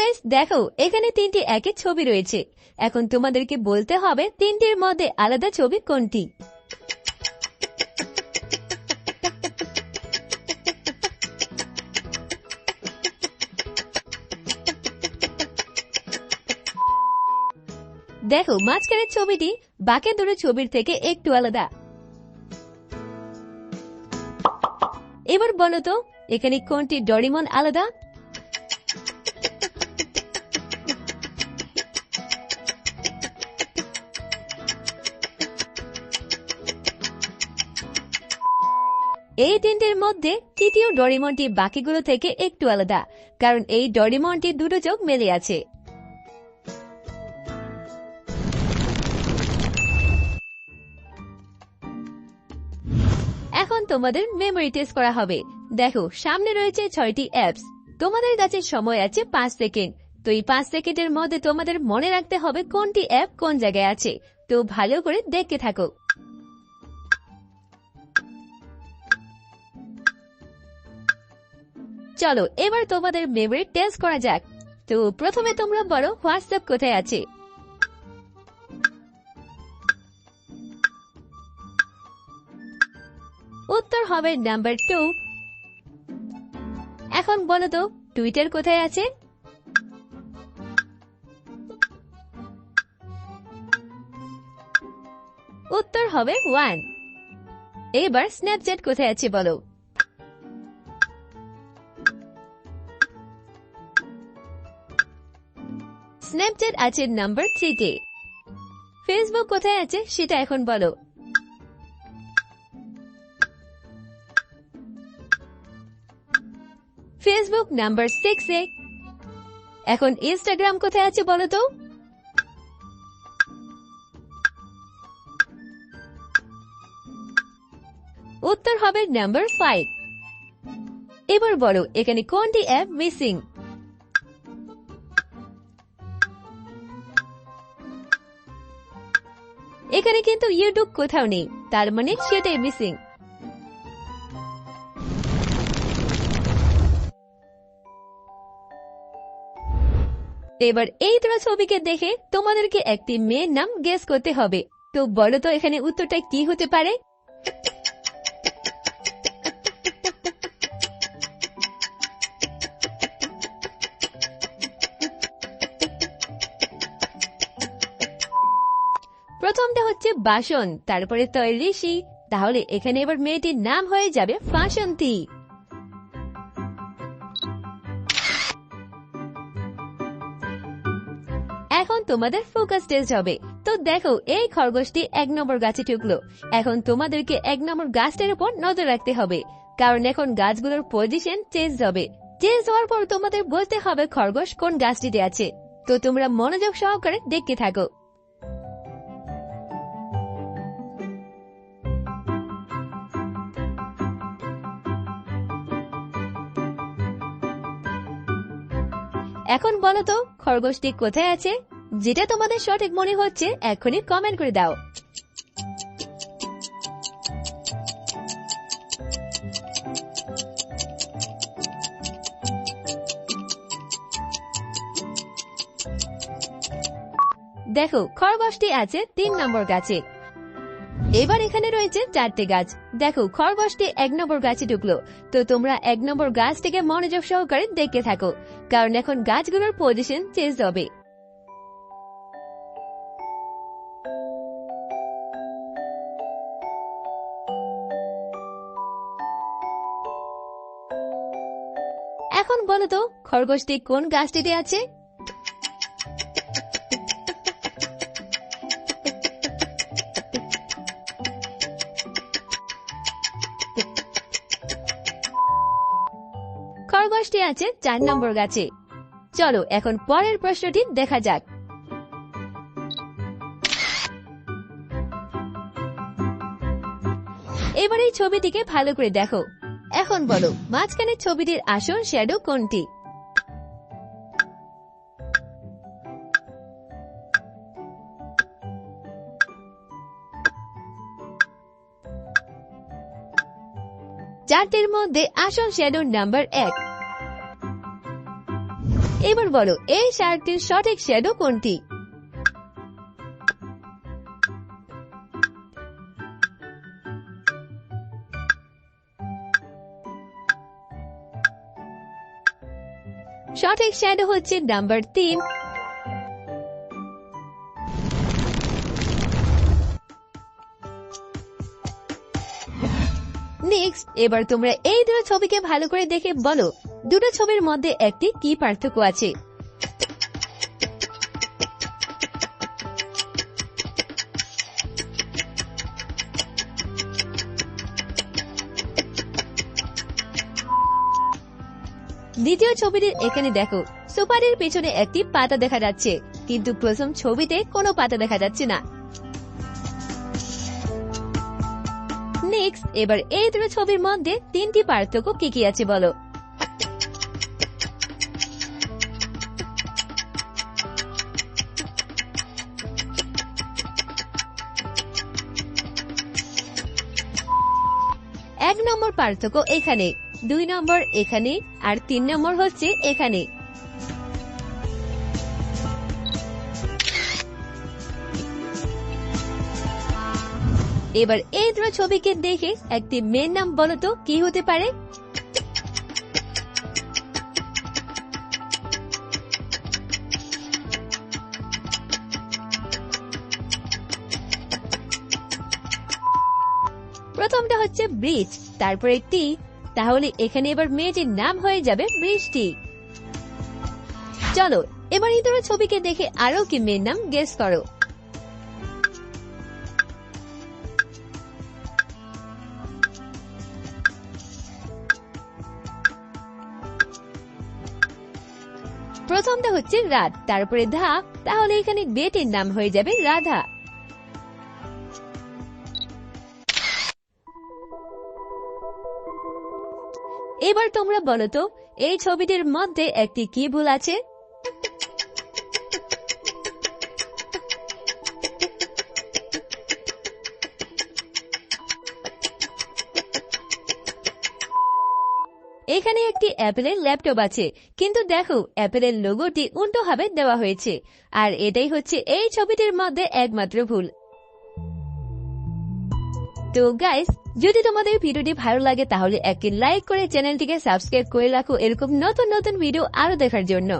Guys দেখো, এখানে তিনটি একই ছবি রয়েছে। এখন তোমাদেরকে বলতে হবে তিনটির মধ্যে আলাদা ছবি কোনটি। দেখো, মাঝখানের ছবিটি বাকি দুটো ছবির থেকে একটু আলাদা। এবার বলো তো, এখানে কোনটি ডরিমন আলাদা এই তিনটির মধ্যে তৃতীয় ডরিমনটি বাকিগুলো থেকে একটু আলাদা, কারণ এই ডরিমনটি দুটো চোখ মেলে আছে। এখন তোমাদের মেমোরি টেস্ট করা হবে। দেখো, সামনে রয়েছে ছয়টি অ্যাপস তোমাদের কাছে সময় আছে পাঁচ সেকেন্ড তো এই পাঁচ সেকেন্ডের মধ্যে তোমাদের মনে রাখতে হবে কোনটি অ্যাপ কোন জায়গায় আছে। তো ভালো করে দেখতে থাকো। চলো, এবার তোমাদের মেমোরি টেস্ট করা যাক। তো, প্রথমে তোমরা বলো, হোয়াটসঅ্যাপ কোথায় আছে? উত্তর হবে নাম্বার টু এখন বলো তো টুইটার কোথায় আছে? উত্তর হবে ওয়ান এবার স্ন্যাপচ্যাট কোথায় আছে বলো? স্ন্যাপচ্যাট আছে নাম্বার থ্রিতে ফেসবুক কোথায় আছে সেটা এখন বলো। ফেসবুক নাম্বার সিক্স এখন ইনস্টাগ্রাম কোথায় আছে বলো তো? উত্তর হবে নাম্বার ফাইভ এবার বলো, এখানে কোনটি অ্যাপ মিসিং এখানে কিন্তু ইউটিউব কোথাও নেই। তার মানে সেটাই মিসিং এবার এই তোরা ছবিকে দেখে তোমাদেরকে একটি মেয়ের নাম গেস করতে হবে। তো বলো তো এখানে উত্তরটা কি হতে পারে? প্রথমটা হচ্ছে বাসন তারপরে তয় ঋষি তাহলে এখানে এবার মেয়েটির নাম হয়ে যাবে ফাঁসন্তী এখন তোমাদের ফোকাস টেস্ট হবে। তো দেখো, এই খরগোশটি এক নম্বর গাছে ঠুকলো। এখন তোমাদেরকে এক নম্বর গাছটার উপর নজর রাখতে হবে। কারণ এখন গাছগুলোর পজিশন চেঞ্জ হবে। চেঞ্জ হওয়ার পর তোমাদের বলতে হবে খরগোশ কোন গাছটিতে আছে। তো তোমরা মনোযোগ সহকারে দেখতে থাকো। এখন বলো তো খরগোশটি কোথায় আছে? যেটা তোমাদের সঠিক মনে হচ্ছে এখনই কমেন্ট করে দাও। দেখো, খরগোশটি আছে তিন নম্বর গাছে। এবার এখানে রয়েছে চারটে গাছ। দেখো, খরগোশটি এক নম্বর গাছে ঢুকলো। তো তোমরা এক নম্বর গাছটিকে মনোযোগ সহকারে দেখতে থাকো, কারণ এখন গাছগুলোর পজিশন চেঞ্জ হবে। এখন বলো তো, খরগোশটি কোন গাছটিতে আছে? খরগোশটি আছে চার নম্বর গাছে। চলো এখন পরের প্রশ্নটি দেখা যাক। এবার এই ছবিটিকে ভালো করে দেখো। এখন বলো, মাঝখানে ছবিটির আসল শ্যাডো কোনটি? চারটির মধ্যে আসল শ্যাডো নাম্বার এক। এবার বলো, এই শার্কটির সঠিক শ্যাডো কোনটি? সঠিক শ্যাডো হচ্ছে নাম্বার তিন। নেক্সট এবার তোমরা এই দুটো ছবিকে ভালো করে দেখে বলো দুটো ছবির মধ্যে একটি কি পার্থক্য আছে? দ্বিতীয় ছবিটির এখানে দেখো, সুপারির পেছনে একটি পাতা দেখা যাচ্ছে, কিন্তু প্রথম ছবিতে কোনো পাতা দেখা যাচ্ছে না। নেক্সট এবার এই দুটো ছবির মধ্যে তিনটি পার্থক্য কি কি আছে বলো? নম্বর পার্থক্য এখানে, দুই নম্বর এখানে, আর তিন নম্বর হচ্ছে এখানে। এবার এই দুটো ছবিকে দেখে একটি মেয়ের নাম বলো তো, কি হতে পারে? প্রথমটা হচ্ছে ব্রিজ। তারপরে টি তাহলে এখানে এবার মেয়েটির নাম হয়ে যাবে বৃষ্টি চলো, এবার দুটো ছবিকে দেখে আরও কি মেয়ের নাম গেস করো। প্রথমটা হচ্ছে রাত তারপরে ধা, তাহলে এখানে বেটির নাম হয়ে যাবে রাধা। এবার তোমরা বলো তো, এই ছবিটির মধ্যে একটি কি ভুল আছে? এখানে একটি অ্যাপেলের ল্যাপটপ আছে, কিন্তু দেখো, অ্যাপেলের লোগোটি উল্টোভাবে দেওয়া হয়েছে। আর এটাই হচ্ছে এই ছবিটির মধ্যে একমাত্র ভুল। তো গাইস যদি তোমাদের ভিডিওটি ভালো লাগে, তাহলে একটি লাইক করে চ্যানেলটিকে সাবস্ক্রাইব করে রাখো এরকম নতুন নতুন ভিডিও আরও দেখার জন্য।